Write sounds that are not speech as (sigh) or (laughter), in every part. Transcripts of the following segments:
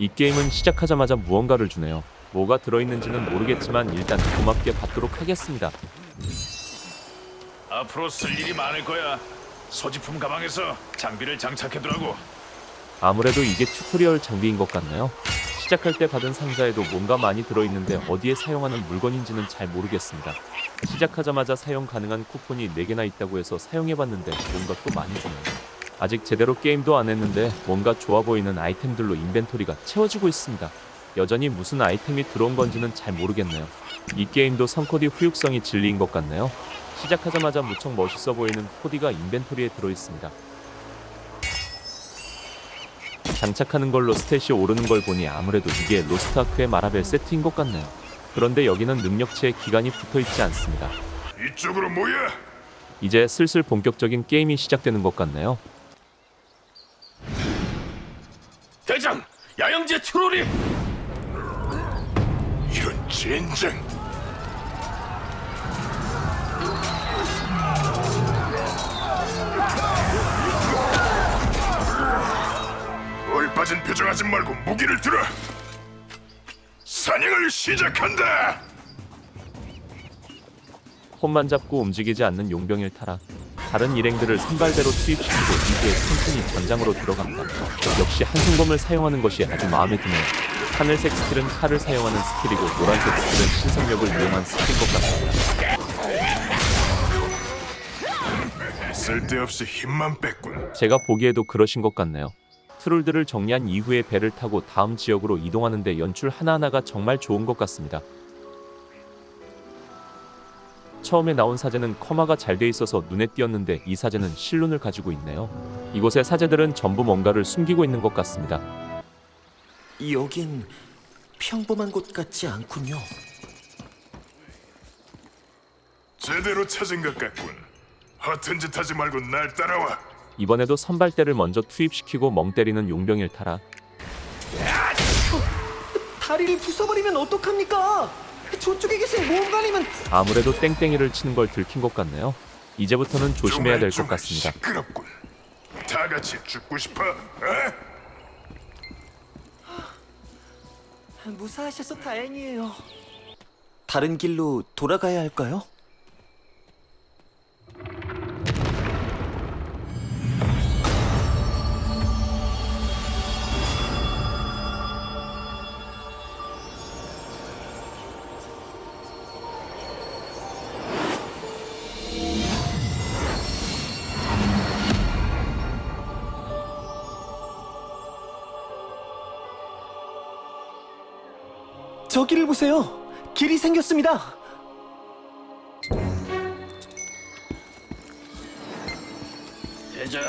이 게임은 시작하자마자 무언가를 주네요. 뭐가 들어있는지는 모르겠지만 일단 고맙게 받도록 하겠습니다. 앞으로 쓸 일이 많을 거야. 소지품 가방에서 장비를 장착해두라고. 아무래도 이게 튜토리얼 장비인 것 같나요? 시작할 때 받은 상자에도 뭔가 많이 들어있는데 어디에 사용하는 물건인지는 잘 모르겠습니다. 시작하자마자 사용 가능한 쿠폰이 4개나 있다고 해서 사용해봤는데 뭔가 또 많이 주네요. 아직 제대로 게임도 안 했는데 뭔가 좋아 보이는 아이템들로 인벤토리가 채워지고 있습니다. 여전히 무슨 아이템이 들어온 건지는 잘 모르겠네요. 이 게임도 선코디 후육성이 진리인 것 같네요. 시작하자마자 무척 멋있어 보이는 코디가 인벤토리에 들어있습니다. 장착하는 걸로 스탯이 오르는 걸 보니 아무래도 이게 로스트아크의 마라벨 세트인 것 같네요. 그런데 여기는 능력치의 기간이 붙어 있지 않습니다. 이쪽으로 모여. 이제 슬슬 본격적인 게임이 시작되는 것 같네요. 대장, 야영제 트롤이. 이런 젠장 얼빠진 표정하지 말고 무기를 들어 사냥을 시작한다 폰만 잡고 움직이지 않는 용병일 타라. 다른 일행들을 선발대로 투입시키고 이게 틈틈이 전장으로 들어간다. 역시 한순검을 사용하는 것이 아주 마음에 드네요. 하늘색 스킬은 칼을 사용하는 스킬이고 노란색 스킬은 신성력을 이용한 스킬인 것 같습니다. 쓸데없이 힘만 뺐군 제가 보기에도 그러신 것 같네요. 트롤들을 정리한 이후에 배를 타고 다음 지역으로 이동하는데 연출 하나하나가 정말 좋은 것 같습니다. 처음에 나온 사제는 커마가 잘 돼 있어서 눈에 띄었는데 이 사제는 실눈을 가지고 있네요. 이곳의 사제들은 전부 뭔가를 숨기고 있는 것 같습니다. 여긴 평범한 곳 같지 않군요. 제대로 찾은 것 같군 허튼 짓 하지 말고 날 따라와 이번에도 선발대를 먼저 투입시키고 멍 때리는 용병일 타라. 다리를 부숴버리면 어떡합니까? 저쪽에 계신 모험가님은 아무래도 땡땡이를 치는 걸 들킨 것 같네요. 이제부터는 조심해야 될 것 같습니다. 시끄럽군 다 같이 죽고 싶어? 어? 무사하셔서 다행이에요. 다른 길로 돌아가야 할까요? 저기를 보세요. 길이 생겼습니다. 대장,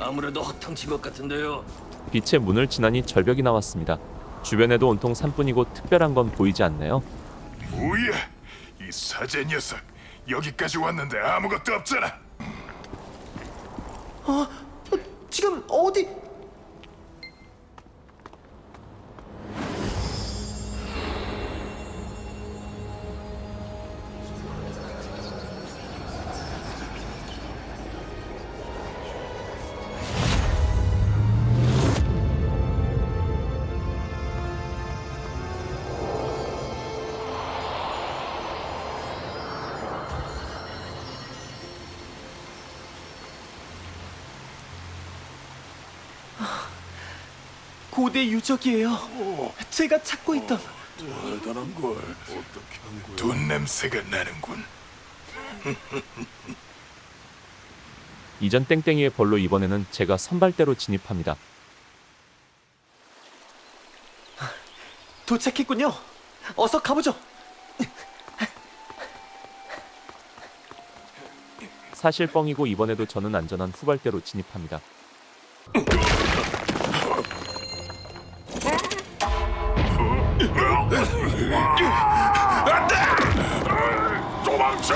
아무래도 허탕친 것 같은데요. 빛의 문을 지나니 절벽이 나왔습니다. 주변에도 온통 산뿐이고 특별한 건 보이지 않네요. 뭐야 이 사제 녀석 여기까지 왔는데 아무것도 없잖아 어, 지금 어디? 고대 유적이에요. 제가 찾고 있던 대단한 걸 어떻게 한 거야 돈 냄새가 나는군 (laughs) 이전 땡땡이의 벌로 이번에는 제가 선발대로 진입합니다. 도착했군요. 어서 가보죠. 사실 뻥이고 이번에도 저는 안전한 후발대로 진입합니다. (laughs) 도망쳐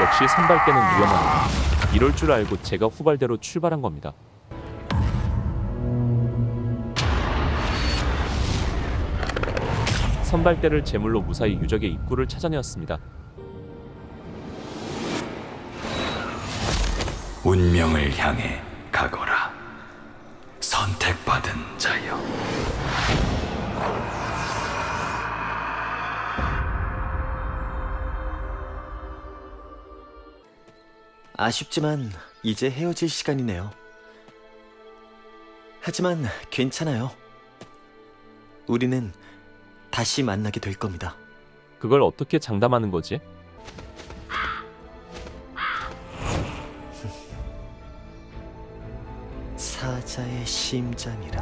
역시 선발대는 위험합니다. 이럴 줄 알고 제가 후발대로 출발한 겁니다. 선발대를 제물로 무사히 유적의 입구를 찾아내었습니다. 운명을 향해 가거라. 선택받은 자여. 아쉽지만 이제 헤어질 시간이네요. 하지만 괜찮아요. 우리는 다시 만나게 될 겁니다. 그걸 어떻게 장담하는 거지? 사자의 심장이라.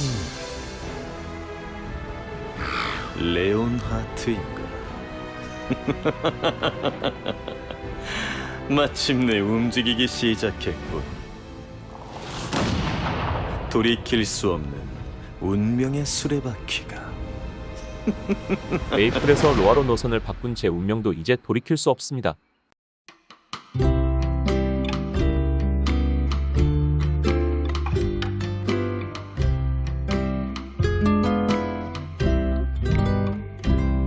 음. 레온 하트인가? (laughs) 마침내 움직이기 시작했군. 돌이킬 수 없는 운명의 수레바퀴가. (laughs) 메이플에서 로아로 노선을 바꾼 제 운명도 이제 돌이킬 수 없습니다.